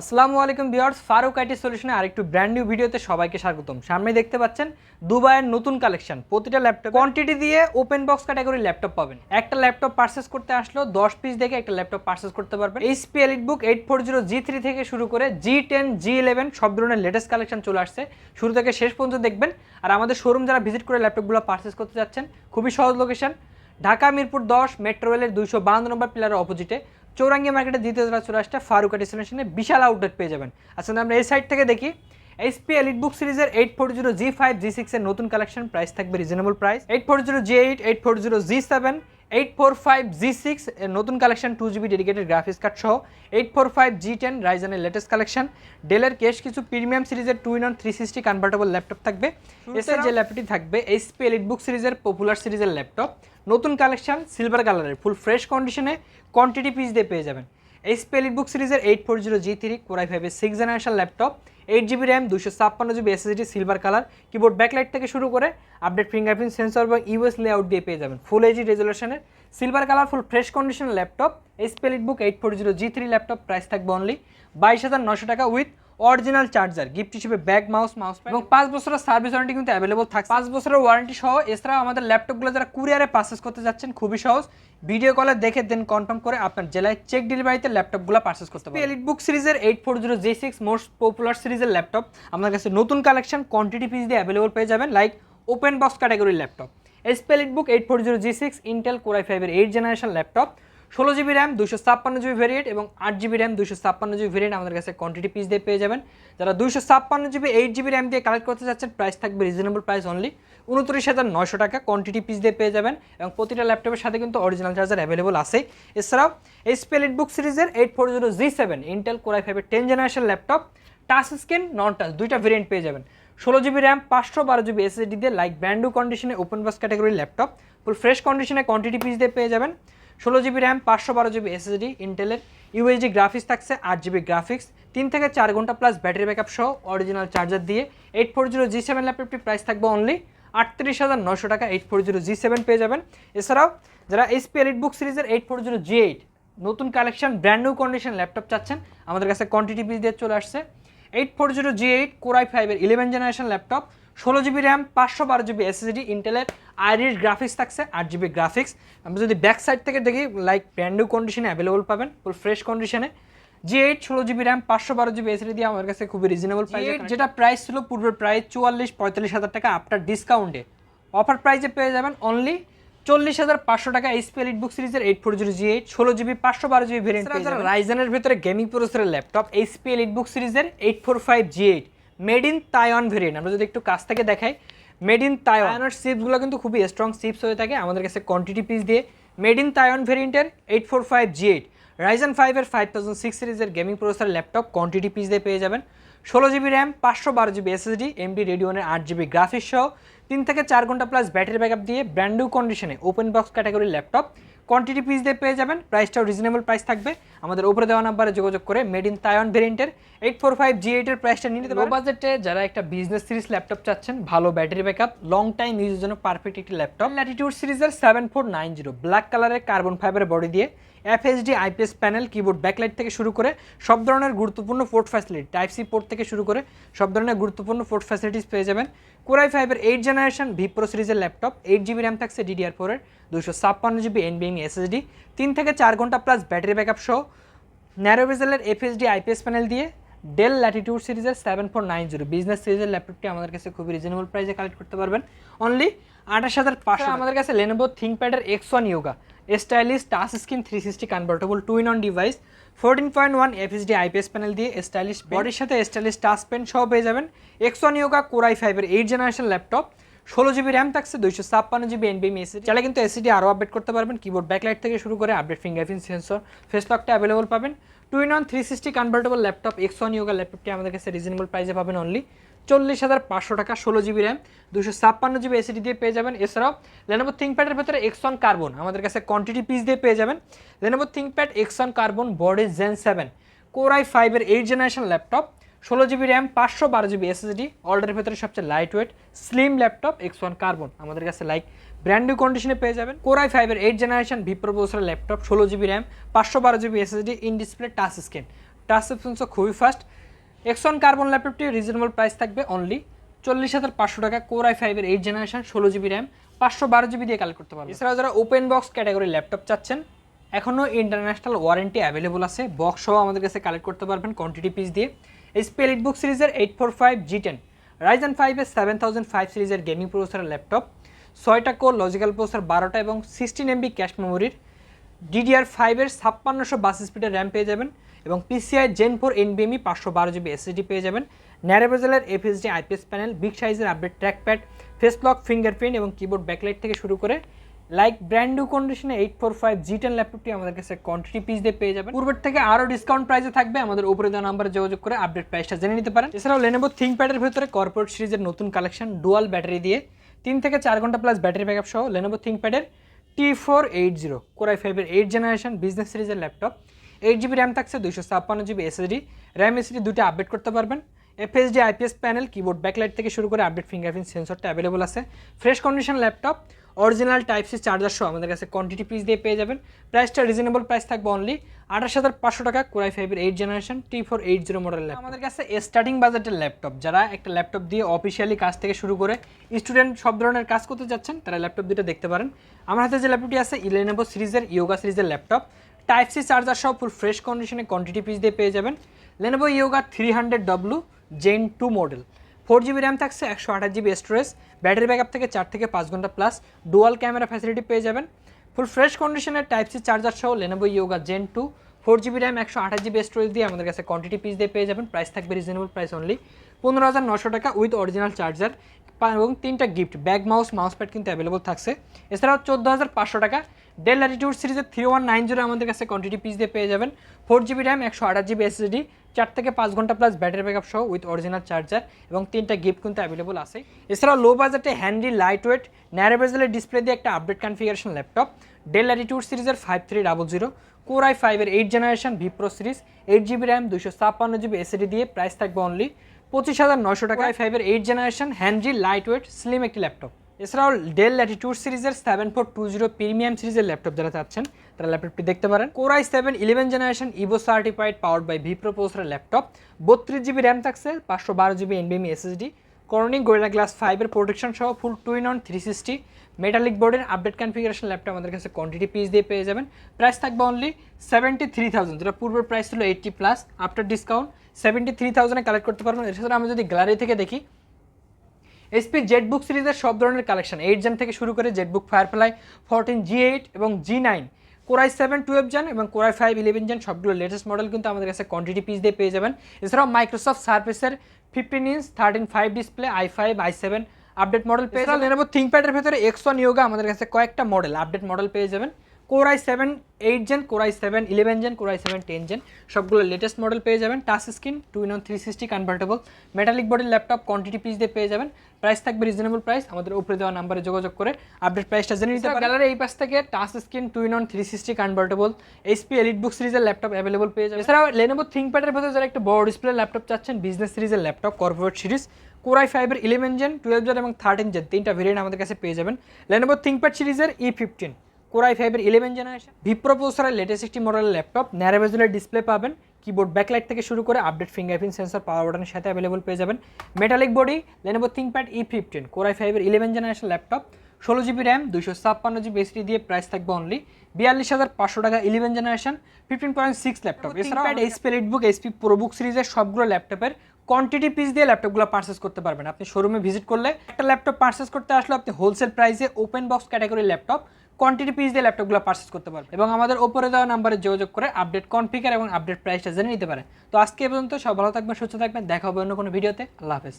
আসসালামু আলাইকুম বিয়ার্স ফারুক আইটি সলিউশনে আরেকটু ব্র্যান্ড নিউ ভিডিওতে সবাইকে স্বাগতম। সামনে দেখতে পাচ্ছেন, দুবাইয়ের নতুন কালেকশন প্রতিটা ল্যাপটপ কোয়ান্টিটি দিয়ে ওপেন বক্স ক্যাটাগরি ল্যাপটপ পাবেন। একটা ল্যাপটপ পারচেস করতে আসলেও দশ পিস দেখে একটা ল্যাপটপ পারচেস করতে পারবেন। HP EliteBook eight four zero G three থেকে শুরু করে জি টেন জি ইলেভেন সব ধরনের লেটেস্ট কালেকশন চলে আসছে। শুরু থেকে শেষ পর্যন্ত দেখবেন। আর আমাদের শোরুম যারা ভিজিট করে ল্যাপটপগুলো পারচেস করতে যাচ্ছেন, খুবই সহজ লোকেশন ঢাকা, মিরপুর দশ মেট্রো রেলের দুইশো বাহান্ন নম্বর পিলারের অপোজিটে চৌরাঙ্গি মার্কেটের দ্বিতীয় তলা চলে আসতে ফারুকা ডেস্টিনেশনে বিশাল আউটলেট পেয়ে যাবেন। আসলে আমরা এই সাইড থেকে দেখি। এসপি এলিট বুক সিরিজের eight four zero G five G সিক্সের নতুন কালেকশন প্রাইস থাকবে reasonable price eight four zero G eight eight four zero G seven eight four five G six নতুন collection two GB dedicated graphics card সহ eight four five G ten রাইজানের latest collection ডেলের কেশ কিছু premium সিরিজের two in three sixty convertible laptop থাকবে। এছাড়া যে ল্যাপটপটি থাকবে এইচপি বুক সিরিজের পপুলার সিরিজের ল্যাপটপ নতুন কালেকশন সিলভার কালারের ফুল ফ্রেশ কন্ডিশনে কোয়ান্টিটি পিস দিয়ে পেয়ে যাবেন। এইচপি এলিট বুক সিরিজের eight four zero G three core i ফাইভের six generation laptop eight GB RAM দুশো ছাপ্পান্ন GB SSD silver colour keyboard backlight থেকে শুরু করে আপডেট ফিঙ্গারপ্রিন্ট সেন্সর এবং ইউএস লেআউট দিয়ে পেয়ে যাবেন। ফুল এইচডি রেজলিউশনের সিলভার কালার ফুল ফ্রেশ কন্ডিশনের laptop HP EliteBook eight four zero G three laptop price থাকবে অনলি বাইশ হাজার নশো টাকা উইথ অরিজিনাল চার্জার গিফট হিসেবে ব্যাগ মাউস মাউস এবং পাঁচ বছরের সার্ভিস ওয়ারেন্টি কিন্তু অ্যাভেলেবল থাকে পাঁচ বছরের ওয়ারেন্টি সহ এছাড়াও আমাদের ল্যাপটপগুলো যারা কুরিয়ারে পারচেস করতে যাচ্ছেন খুবই সহজ। ভিডিও কলে দেখে দেন কনফার্ম করে আপনার জেলায় চেক ডেলিভারিতে ল্যাপটপগুলো পারচেস করতে পারেন এলিট বুক সিরিজের eight four zero G six most popular সিরিজের ল্যাপটপ আপনার কাছে নতুন কালেকশন কোয়ান্টিটি পিস দিয়ে অ্যাভেলেবল পেয়ে যাবেন লাইক ওপেন বক্স ক্যাটাগরির laptop HP EliteBook eight four zero G six Intel core i ফাইভের এইট জেনারেশন ল্যাপটপ ষোলো জিবি র্যাম দুশো ছাপ্পান্ন জিবি ভেরিয়েন্ট এবং আট জিবি র্যাম দুশো ছাপ্পান্ন জিবি ভেরিয়েন্ট আমাদের কাছে কোয়ান্টিটি পিস দিয়ে পেয়ে যাবেন। যারা দুশো ছাপ্পান্ন জিবি এইট জিবি র্যাম দিয়ে কালেক্ট করতে চাচ্ছেন প্রাইস থাকবে রিজনেবল প্রাইস অনলি উনত্রিশ হাজার নয়শো টাকা কোয়ান্টিটি পিস দিয়ে পেয়ে যাবেন এবং প্রতিটা ল্যাপটপের সাথে কিন্তু অরিজিনাল চার্জার অ্যাভেলেবল আছে। এছাড়াও এই স্পেলিট বুক সিরিজের eight four zero G seven Intel core i ফাইভের ten generation laptop touch screen non touch দুইটা ভেরিয়েন্ট পেয়ে যাবেন। ষোলো জিবি র্যাম, পাঁচশো বারো জিবি এসএসডি দিয়ে লাইক ব্র্যান্ডু কন্ডিশনে ওপেন বাস ক্যাটাগরির ল্যাপটপ ফুল ফ্রেশ কন্ডিশনে কোয়ান্টিটি পিস দিয়ে পেয়ে যাবেন। ষোলো জিবি র্যাম, পাঁচশো বারো জিবি এসএসডি ইন্টেলের ইউএসডি গ্রাফিক্স থাকছে, আট জিবি গ্রাফিক্স তিন থেকে চার ঘণ্টা প্লাস ব্যাটারি ব্যাকআপ সহ অরিজিনাল চার্জার দিয়ে eight four zero G seven ল্যাপটপটি প্রাইস থাকবে অনলি আটত্রিশ হাজার নশো টাকা eight four zero G seven পেয়ে যাবেন। এছাড়াও যারা এসপি এলিট বুক সিরিজের eight four zero G eight নতুন collection brand new condition laptop চাচ্ছেন, আমাদের কাছে কোয়ান্টিটি পিস দিয়ে চলে আসছে। Eight four zero G eight core i ফাইভের ইলেভেন জেনারেশন ল্যাপটপ ষোলো জিবি র্যাম পাঁচশো বারো জিবি এসএসডি ইন্টেলের আইরির গ্রাফিক্স থাকছে আট জিবি গ্রাফিক্স আমরা যদি ব্যাক সাইড থেকে দেখি লাইক ব্র্যান্ড নিউ কন্ডিশনে অ্যাভেলেবল পাবেন ফুল ফ্রেশ কন্ডিশনে জি এইট ষোলো জিবি র্যাম পাঁচশো বারো জিবি এসএসডি দিয়ে আমার কাছে খুবই রিজনেবল প্রাইস যেটা প্রাইস ছিল পূর্বের প্রাইস চুয়াল্লিশ পঁয়তাল্লিশ হাজার টাকা আফটার ডিসকাউন্টে অফার প্রাইসে পেয়ে যাবেন অনলি চল্লিশ হাজার পাঁচশো টাকা এইচপি এলিট বুক সিরিজের eight four zero G eight ষোলো জিবি পাঁচশো বারো জিবি ভেরিয়েন্ট রাইজেনের ভিতরে গেমিং প্রসেসের ল্যাপটপ এইচপি এলিট বুক সিরিজের eight four five G eight made in Taiwan variant আমরা যদি একটু কাছ থেকে দেখাই মেড ইন তাইওয়ানের চিপসগুলো কিন্তু খুবই স্ট্রং চিপস হয়ে থাকে, আমাদের কাছে কোয়ান্টিটি পিস দিয়ে। মেড ইন তাইওয়ান ভেরিয়েন্টের eight four five G eight Ryzen ফাইভের ফাইভ থাউজেন্ড সিক্স সিরিজের gaming processor laptop quantity piece দিয়ে পেয়ে যাবেন। ষোলো জিবি র্যাম পাঁচশো বারো জিবি এসএসডি এমডি রেডিওনের আট জিবি গ্রাফিক্স সহ তিন থেকে চার ঘণ্টা প্লাস ব্যাটারি ব্যাকআপ দিয়ে ব্র্যান্ড নিউ কন্ডিশনে ওপেন বক্স ক্যাটাগরির ল্যাপটপ কোয়ান্টিটি পিস দিয়ে পেয়ে যাবেন প্রাইসটাও রিজনেবল প্রাইস থাকবে। আমাদের উপরে দেওয়া নাম্বারে যোগাযোগ করে মেড ইন তায়ন ভেরিয়েন্টের এইট ফোর ফাইভ জি এইটের প্রাইসটা নিয়ে নিতে বাজেটে যারা একটা বিজনেস সিরিজ ল্যাপটপ চাচ্ছেন ভালো ব্যাটারি ব্যাকআপ লং টাইম ইউজের জন্য পারফেক্ট একটি ল্যাপটপ ল্যাটিটিউড সিরিজের seven four nine zero black কালারের কার্বন ফাইবারের বডি দিয়ে FSD, IPS panel, keyboard, backlight থেকে শুরু করে সব ধরনের গুরুত্বপূর্ণ port facility, type C port থেকে শুরু করে সব ধরনের গুরুত্বপূর্ণ পোর্ট ফ্যাসিলিটিস পেয়ে যাবেন। কোরাই ফাইভের এইট জেনারেশন ভিপ্রো সিরিজের ল্যাপটপ, এইট জিবি র্যাম থাকছে ডিডিআর ফোরের দুশো ছাপ্পান্ন জিবি এনবিএম এসএসডি, তিন থেকে চার ঘণ্টা প্লাস ব্যাটারি ব্যাকআপ সহ ন্যারো ভেজেলের এফএসডি, আইপিএস প্যানেল দিয়ে ডেল ল্যাটিটিউড সিরিজের seven four nine zero business সিরিজের ল্যাপটপটি আমাদের কাছে খুবই রিজনেবল প্রাইসে কালেক্ট করতে পারবেন। অনলি আঠাশ হাজার পাঁচশো আমাদের কাছে Lenovo থিঙ্কপ্যাডের X one Yoga stylish touch screen three sixty convertible two in on device fourteen point one FSD IPS panel দিয়ে স্টাইলিশ বডির সাথে স্টাইলিশ টাচ পেন সহ পেয়ে যাবেন। X one Yoga core i ফাইভের এইট জেনারেশন ল্যাপটপ ষোলো GB RAM থাকছে দুইশো ছাপ্পান্ন জিবি এনবিএম এসিডি চাইলে কিন্তু এসিডি আরও আপডেট করতে পারবেন। কিবোর্ড ব্যাকলাইট থেকে শুরু করে আপডেট ফিঙ্গারপ্রিন্ট সেন্সর ফেস লকটা অ্যাভেলেবল পাবেন। Two in on three sixty convertible laptop X one Yoga ল্যাপটপটি আমাদের কাছে রিজনেবল প্রাইসে পাবেন অনলি চল্লিশ হাজার পাঁচশো টাকা, ষোলো জিবি র্যাম দুশো ছাপ্পান্ন জিবি এসিডি দিয়ে পেয়ে যাবেন। এছাড়াও লেনোভো থিঙ্কপ্যাডের ভেতরে এক্স ওয়ান কার্বন আমাদের কাছে কোয়ান্টিটি পিস দিয়ে পেয়ে যাবেন। Lenovo ThinkPad X one carbon body gen seven core i ফাইভের এইট জেনারেশন ল্যাপটপ ষোলো জিবি র্যাম পাঁচশো বারো জিবি এসএসডি অর্ডারের ভেতরে সবচেয়ে lightweight slim laptop X one carbon আমাদের কাছে লাইক ব্র্যান্ড নিউ কন্ডিশনে পেয়ে যাবেন কোরাই ফাইভের eight generation vPro processor laptop ষোলো জিবি র্যাম পাঁচশো বারো GB SSD in display touch screen touch রেসপন্সও খুবই ফাস্ট এক্সন কার্বন ল্যাপটপটি রিজনেবল প্রাইস থাকবে অনলি চল্লিশ হাজার পাঁচশো টাকা। কোর আই ফাইভের এইট জেনারেশন ষোলো জিবি র্যাম পাঁচশো বারো জিবি দিয়ে কালেক্ট করতে পারবেন। এছাড়াও যারা ওপেন বক্স ক্যাটাগরি ল্যাপটপ চাচ্ছেন এখনও ইন্টারন্যাশনাল ওয়ারেন্টি অ্যাভেলেবল আছে। বক্স সহ আমাদের কাছে কালেক্ট করতে পারবেন কোয়ান্টিটি পিস দিয়ে। এইচপি এলিট বুক সিরিজের eight four five G ten Ryzen ফাইভের সেভেন থাউজেন্ড ফাইভ সিরিজের গেমিং প্রসেসরের ল্যাপটপ ছয়টা কোর লজিক্যাল প্রসেসর বারোটা এবং সিক্সটিন এমবি ক্যাশ মেমোরির ডিডিআর ফাইভের ছাপ্পান্নশো বাস স্পিডের র্যাম পেয়ে যাবেন এবং পিসিআই জেন ফোর এনবিএমই পাঁচশো বারো জিবি এসএসডি পেয়ে যাবেন। ন্যারোভেজেলের এফএসডি আইপিএস প্যানেল বিগ সাইজের update trackpad face lock fingerprint এবং কিবোর্ড ব্যাকলাইট থেকে শুরু করে লাইক ব্র্যান্ড নিউ কন্ডিশনে eight four five G ten ল্যাপটপটি আমাদের কাছে কোয়ান্টিটি পিস দিয়ে পেয়ে যাবেন। পূর্বের থেকে আরও ডিসকাউন্ট প্রাইসে থাকবে। আমাদের উপরে দেওয়া নাম্বারে যোগাযোগ করে আপডেট প্রাইসটা জেনে নিতে পারেন। এছাড়াও লেনেবো থিঙ্কপ্যাডের ভিতরে কর্পোরেট সিরিজের নতুন কালেকশন ডুয়াল ব্যাটারি দিয়ে তিন থেকে চার ঘণ্টা প্লাস ব্যাটারি ব্যাকআপ সহ Lenovo থিঙ্কপ্যাডের T four eight zero core i ফাইভের এইট জেনারেশন বিজনেস সিরিজের ল্যাপটপ এইট জিবি র্যাম থাকছে দুইশো ছাপ্পান্ন জিবি এসএসডি র্যাম এসএসডি দুটো আপডেট করতে পারবেন। FSD IPS panel keyboard backlight থেকে শুরু করে আপডেট ফিঙ্গারপ্রিন্ট সেন্সরটা অ্যাভেলেবল আছে। Fresh condition laptop original type C charger সহ আমাদের কাছে কোয়ান্টিটি পিস দিয়ে পেয়ে যাবেন। প্রাইসটা রিজনেবল প্রাইস থাকবে অনলি আঠাশ হাজার পাঁচশো টাকা কোরাই ফাইভের eight generation T four eight zero model আমাদের কাছে স্টার্টিং বাজেটের ল্যাপটপ যারা একটা ল্যাপটপ দিয়ে অফিসিয়ালি কাজ থেকে শুরু করে স্টুডেন্ট সব ধরনের কাজ করতে যাচ্ছেন, তারা ল্যাপটপ দুটো দেখতে পারেন। আমার হাতে যে ল্যাপটপটি আছে ইলেনেভো সিরিজের ইয়োগা সিরিজের ল্যাপটপ টাইপ সি চার্জার সহ ফুল ফ্রেশ কন্ডিশনে কোয়ান্টিটি পিস দিয়ে পেয়ে যাবেন। Lenovo Yoga three hundred W gen two model four GB RAM থাকছে, একশো আঠাশ জিবি স্টোরেজ ব্যাটারি ব্যাকআপ থেকে চার থেকে পাঁচ ঘণ্টা প্লাস ডুয়াল ক্যামেরা ফ্যাসিলিটি পেয়ে যাবেন। ফুল ফ্রেশ কন্ডিশনের টাইপ সি চার্জার সহ Lenovo Yoga gen two four GB RAM একশো আঠাশ জিবি স্টোরেজ দিয়ে আমাদের কাছে কোয়ান্টিটি পিস দিয়ে পেয়ে যাবেন। প্রাইস থাকবে রিজনেবল প্রাইস অনলি পনেরো হাজার নশো টাকা উইথ অরিজিনাল চার্জার এবং তিনটা gift bag mouse mouse pad কিন্তু অ্যাভেলেবল থাকছে। এছাড়াও চোদ্দ হাজার পাঁচশো টাকা ডেল ল্যাটিটিউড সিরিজের থ্রি ওয়ান নাইন জিরো আমাদের কাছে কোয়ান্টিটি পিস দিয়ে পেয়ে যাবেন। ফোর জিবি র্যাম একশো আঠাশ জিবি এসএসডি চার থেকে পাঁচ ঘণ্টা প্লাস ব্যাটারি ব্যাকআপ সহ উইথ অরিজিনাল চার্জার এবং তিনটা গিফট কিন্তু অ্যাভেলেবল আছে। এছাড়াও লো বাজেটে হ্যান্ডি লাইট ওয়েট ন্যারো বেজেলের ডিসপ্লে দিয়ে একটা update configuration laptop Dell Latitude সিরিজের five three double zero core I ফাইভের eight generation vPro series eight GB RAM দুশো ছাপ্পান্ন জিবি এসএডি দিয়ে প্রাইস থাকবে অনলি পঁচিশ হাজার নশো টাকা। আই ফাইভের eight generation handy lightweight slim একটি ল্যাপটপ এছাড়াও ডেল ল্যাটিটিউড সিরিজের seven four two zero premium সিরিজের ল্যাপটপ যারা চাচ্ছেন, তারা ল্যাপটপটি দেখতে পারেন। Core i seven eleven generation Evo certified power by V processor laptop. বত্রিশ জিবি র্যাম থাকছে, পাঁচশো বারো জিবি এনবিএমি এসএসডি করনিং গোয়েলা গ্লাস ফাইভের প্রোটেকশন সহ full two in on three sixty metallic বোর্ডের আপডেট কনফিগারেশন ল্যাপটপ আমাদের কাছে কোয়ান্টিটি পিস দিয়ে পেয়ে যাবেন। প্রাইস থাকবে অনলি সেভেন্টি থ্রি থাউজেন্ড যেটা পূর্বের প্রাইস ছিল eighty plus after discount seventy three থাউজেন্ডে collect করতে পারবেন। এছাড়া আমি যদি গ্যালারি থেকে দেখি এসপি জেটবুক সিরিজের সব ধরনের কালেকশন এইট জেন থেকে শুরু করে ZBook Firefly fourteen G eight এবং G nine core i seven twelve gen এবং core i five eleven gen সবগুলো লেটেস্ট মডেল কিন্তু আমাদের কাছে কোয়ান্টিটি পিস দিয়ে পেয়ে যাবেন। এছাড়াও Microsoft সার্ফেসের fifteen inch thirteen five display I five I seven update model পেয়ে যাবেন। নেব থিঙ্কপ্যাডের ভেতরে এক্স ওয়ান ইয়োগা আমাদের কাছে কয়েকটা মডেল আপডেট মডেল পেয়ে যাবেন। Core i seven eight gen core i seven eleven gen core i seven ten gen সবগুলো লেটেস্ট মডেল পেয়ে যাবেন। Touch screen two in three sixty convertible metallic বডির laptop quantity piece দিয়ে পেয়ে যাবেন। Price থাকবে রিজনেবল প্রাইস আমাদের উপরে দেওয়া নাম্বারে যোগাযোগ করে আপডেট প্রাইসটা জেনে নিতে পারেন। এই পাশ থেকে touch screen two in three sixty convertible HP EliteBook সিরিজের ল্যাপটপ অ্যাভেলেবল পেয়ে যাবে এছাড়াও লেনোভো থিঙ্কপ্যাডের ভেতরে যারা একটা বড় ডিসপ্লে ল্যাপটপ চাচ্ছেন বিজনেস সিরিজের laptop corporate series core i ফাইভের ইলেভেন জেন টুয়েলভ জেন এবং থার্টিন জেন তিনটা ভেরিয়েন্ট আমাদের কাছে পেয়ে যাবেন। লেনোভো থিঙ্কপ্যাড সিরিজের ই ফিফটিন কোরাই ফাইভের ইলেভেন জেনারেশন ভিপ্রো প্রসেসরের লেটেস্ট একটি মডেলের ল্যাপটপ ন্যারোভেজুলার ডিসপ্লে পাবেন কিবোর্ড ব্যাকলাইট থেকে শুরু করে আপডেট ফিঙ্গারপ্রিন্ট সেন্সর পাওয়ার বাটনের সাথে অ্যাভেলেবল পেয়ে যাবেন। Metallic body Lenovo ThinkPad E fifteen core i ফাইভের ইলেভেন জেনারেশন ল্যাপটপ ষোলো জিবি র্যাম দুশো ছাপ্পান্ন জিবি এসডি দিয়ে প্রাইস থাকবে অনলি বিয়াল্লিশ হাজার পাঁচশো টাকা eleven generation fifteen point six laptop এছাড়াও এইচপি বুক এইচপি প্রোবুক সিরিজের সবগুলো ল্যাপটপের কোয়ান্টিটি পিস দিয়ে ল্যাপটপগুলো পারচেস করতে পারবেন। আপনি শোরুমে ভিজিট করলে একটা ল্যাপটপ পারচেস করতে আসলে আপনি হোলসেল প্রাইসে open box category laptop quantity piece দিয়ে ল্যাপটপগুলো পার্চেস করতে পারবে। এবং আমাদের ওপরে দেওয়া নাম্বারে যোগাযোগ করে আপডেট কনফিগার এবং আপডেট প্রাইসটা জেনে নিতে পারে। তো আজকে পর্যন্ত সব ভালো থাকবেন, সুস্থ থাকবেন, দেখা হবে অন্য কোনো ভিডিওতে আল্লাহ হাফেজ।